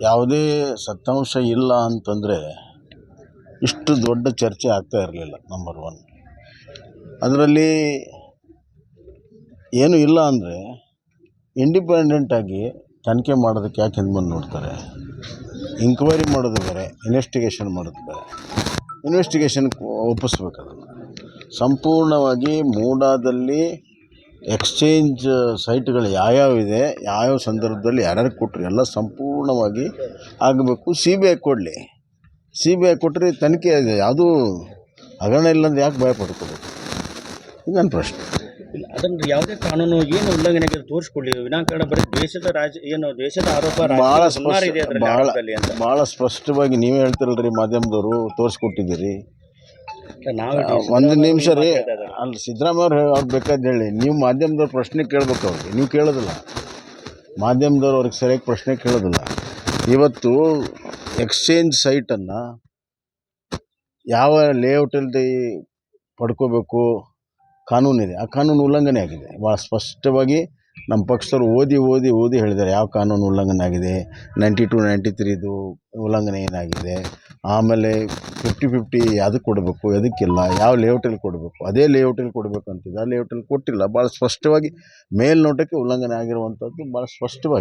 ಯಾವುದೇ ಸತ್ತಾಂಶ ಇಲ್ಲ ಅಂತಂದರೆ ಇಷ್ಟು ದೊಡ್ಡ ಚರ್ಚೆ ಆಗ್ತಾ ಇರಲಿಲ್ಲ ನಂಬರ್ ಒನ್ ಅದರಲ್ಲಿ ಏನು ಇಲ್ಲ ಅಂದರೆ ಇಂಡಿಪೆಂಡೆಂಟಾಗಿ ತನಿಖೆ ಮಾಡೋದಕ್ಕೆ ಯಾಕೆ ಹಿಂದೆ ಬಂದು ನೋಡ್ತಾರೆ? ಇನ್ಕ್ವೈರಿ ಮಾಡೋದು ಬೇರೆ ಇನ್ವೆಸ್ಟಿಗೇಷನ್ ಮಾಡೋದು ಬೇರೆ. ಇನ್ವೆಸ್ಟಿಗೇಷನ್ ಒಪ್ಪಿಸ್ಬೇಕು ಸಂಪೂರ್ಣವಾಗಿ ಮೂಡಾದಲ್ಲಿ ಎಕ್ಸ್ಚೇಂಜ್ ಸೈಟ್ಗಳು ಯಾವ್ಯಾವಿದೆ ಯಾವ್ಯಾವ ಸಂದರ್ಭದಲ್ಲಿ ಯಾರ್ಯಾರು ಕೊಟ್ಟರು ಎಲ್ಲ ಸಂಪೂರ್ಣವಾಗಿ ಆಗಬೇಕು. ಸಿ ಬಿ ಐ ಕೊಡಲಿ. ಸಿ ಬಿ ಐ ಕೊಟ್ಟರೆ ತನಿಖೆ ಇದೆ. ಯಾವುದೂ ಹಗರಣ ಇಲ್ಲಂದ್ರೆ ಯಾಕೆ ಭಯ ಪಡ್ಕೋಬೇಕು? ಇದು ನನ್ನ ಪ್ರಶ್ನೆ. ಇಲ್ಲ ಅದನ್ನು ಯಾವುದೇ ಕಾನೂನು ಏನು ಉಲ್ಲಂಘನೆ ತೋರಿಸ್ಕೊಳ್ಳಿ ತೋರಿಸ್ಕೊಡ್ಲಿ ವಿನಾಕಾರಣ ಬರೀ ದೇಶದ ರಾಜ ಏನು ದೇಶದ ಆರೋಪ ಭಾಳ ಸ್ಪಷ್ಟ ಭಾಳ ಭಾಳ ಸ್ಪಷ್ಟವಾಗಿ ನೀವೇ ಹೇಳ್ತಿರಲ್ರಿ ಮಾಧ್ಯಮದವರು ತೋರಿಸ್ಕೊಟ್ಟಿದ್ದೀರಿ. ಒಂದು ನಿಮಿಷ ರೀ. ಅಲ್ಲಿ ಸಿದ್ದರಾಮಯ್ಯವ್ರು ಅವ್ರು ಬೇಕಾದ್ ಹೇಳಿ, ನೀವು ಮಾಧ್ಯಮದವ್ರು ಪ್ರಶ್ನೆ ಕೇಳ್ಬೇಕು ಅವ್ರಿಗೆ. ನೀವು ಕೇಳೋದಿಲ್ಲ. ಮಾಧ್ಯಮದವ್ರು ಅವ್ರಿಗೆ ಸರಿಯಾಗಿ ಪ್ರಶ್ನೆ ಕೇಳೋದಿಲ್ಲ. ಇವತ್ತು ಎಕ್ಸ್ಚೇಂಜ್ ಸೈಟನ್ನು ಯಾವ ಲೇಔಟ್ ಲೇಔಟಲ್ಲಿ ಪಡ್ಕೋಬೇಕು? ಕಾನೂನಿದೆ. ಆ ಕಾನೂನು ಉಲ್ಲಂಘನೆ ಆಗಿದೆ. ಭಾಳ ಸ್ಪಷ್ಟವಾಗಿ ನಮ್ಮ ಪಕ್ಷದವ್ರು ಓದಿ ಓದಿ ಓದಿ ಹೇಳಿದ್ದಾರೆ, ಯಾವ ಕಾನೂನು ಉಲ್ಲಂಘನೆ ಆಗಿದೆ ನೈಂಟಿ ಟು ನೈಂಟಿ ತ್ರೀದು ಉಲ್ಲಂಘನೆ ಏನಾಗಿದೆ, ಆಮೇಲೆ ಫಿಫ್ಟಿ ಫಿಫ್ಟಿ ಅದಕ್ಕೆ ಕೊಡಬೇಕು ಅದಕ್ಕಿಲ್ಲ ಯಾವ ಲೇಔಟಲ್ಲಿ ಕೊಡಬೇಕು, ಅದೇ ಲೇಔಟಲ್ಲಿ ಕೊಡಬೇಕು ಅಂತಿದೆ, ಆ ಲೇಔಟಲ್ಲಿ ಕೊಟ್ಟಿಲ್ಲ, ಭಾಳ ಸ್ಪಷ್ಟವಾಗಿ ಮೇಲ್ನೋಟಕ್ಕೆ ಉಲ್ಲಂಘನೆ ಆಗಿರುವಂಥದ್ದು ಭಾಳ ಸ್ಪಷ್ಟವಾಗಿ